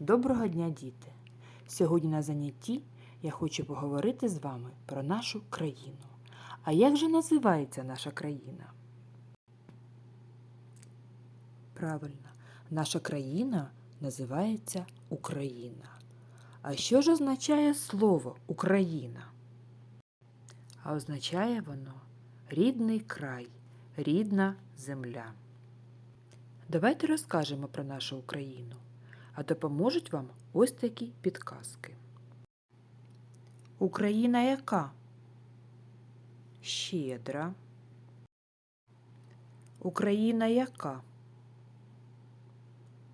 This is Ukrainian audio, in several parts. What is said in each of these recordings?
Доброго дня, діти! Сьогодні на занятті я хочу поговорити з вами про нашу країну. А як же називається наша країна? Правильно, наша країна називається Україна. А що ж означає слово Україна? А означає воно рідний край, рідна земля. Давайте розкажемо про нашу Україну, а допоможуть вам ось такі підказки. Україна яка? Щедра. Україна яка?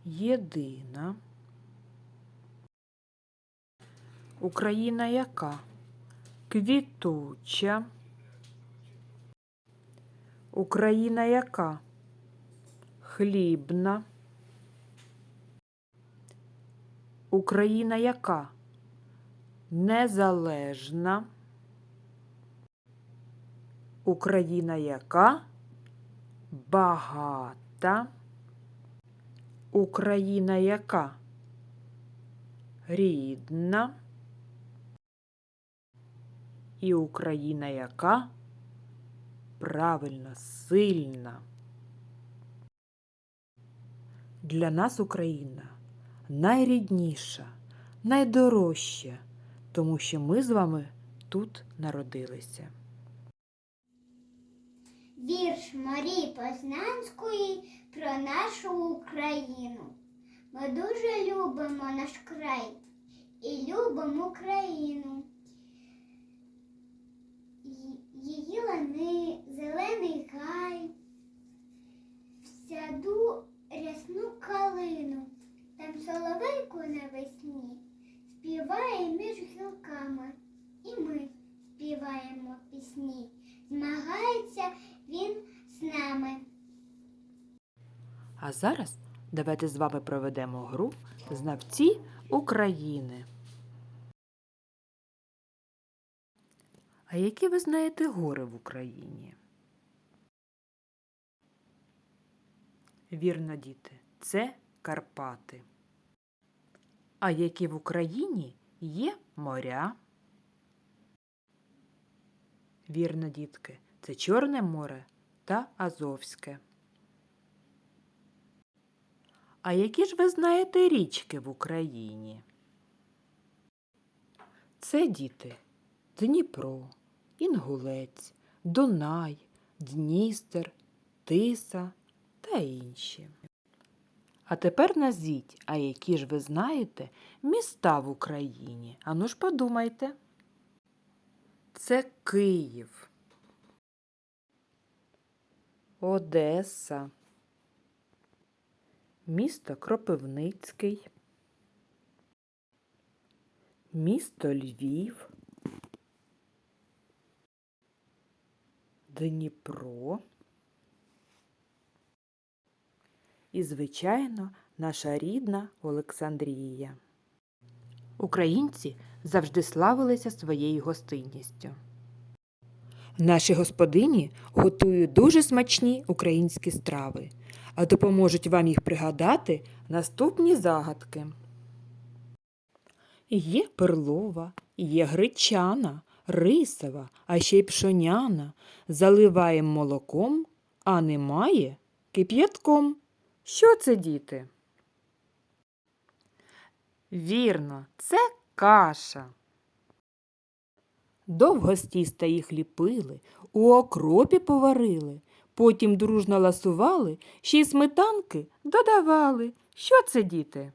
Єдина. Україна яка? Квітуча. Україна яка? Хлібна. Україна яка? Незалежна. Україна яка? Багата. Україна яка? Рідна. І Україна яка? Правильно, сильна. Для нас Україна найрідніша, найдорожча, тому що ми з вами тут народилися. Вірш Марії Познанської про нашу Україну. Ми дуже любимо наш край і любимо Україну. Там навесні співає між гілками, і ми співаємо пісні. Змагається він з нами. А зараз давайте з вами проведемо гру Знавці України. А які ви знаєте гори в Україні? Вірно, діти, це Карпати. А які в Україні є моря? Вірно, дітки, це Чорне море та Азовське. А які ж ви знаєте річки в Україні? Це діти Дніпро, Інгулець, Дунай, Дністер, Тиса та інші. А тепер назвіть, а які ж ви знаєте міста в Україні? Ану ж подумайте. Це Київ, Одеса, місто Кропивницький, місто Львів, Дніпро і, звичайно, наша рідна Олександрія. Українці завжди славилися своєю гостинністю. Наші господині готують дуже смачні українські страви, а допоможуть вам їх пригадати наступні загадки. Є перлова, є гречана, рисова, а ще й пшоняна. Заливаємо молоком, а немає кип'ятком. Що це, діти? Вірно, це каша. Довго з тіста їх ліпили, у окропі поварили, потім дружно ласували, ще й сметанки додавали. Що це, діти?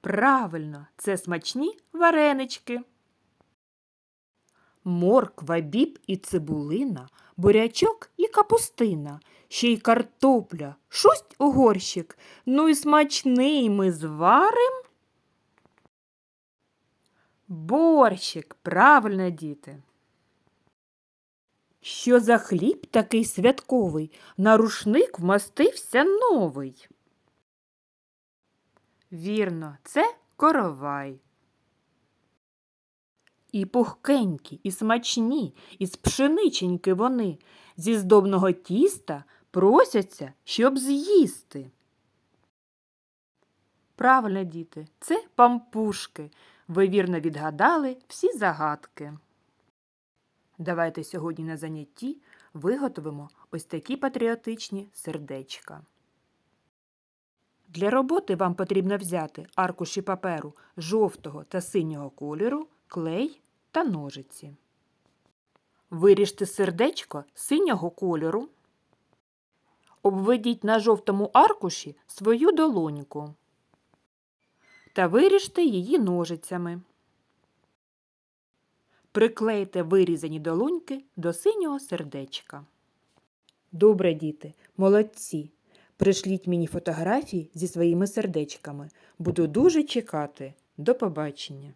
Правильно, це смачні варенички. Морква, біб і цибулина, бурячок і капустина, ще й картопля, шусть у горщик. Ну і смачний ми зварим. Борщик, правильно, діти. Що за хліб такий святковий, на рушник вмастився новий. Вірно, це коровай. І пухкенькі, і смачні, і з пшениченьки вони, зі здобного тіста просяться, щоб з'їсти. Правильно, діти, це пампушки. Ви вірно відгадали всі загадки. Давайте сьогодні на занятті виготовимо ось такі патріотичні сердечка. Для роботи вам потрібно взяти аркуші паперу жовтого та синього кольору, клей та ножиці. Виріжте сердечко синього кольору. Обведіть на жовтому аркуші свою долоньку та виріжте її ножицями. Приклейте вирізані долоньки до синього сердечка. Добре, діти, молодці. Пришліть мені фотографії зі своїми сердечками. Буду дуже чекати. До побачення.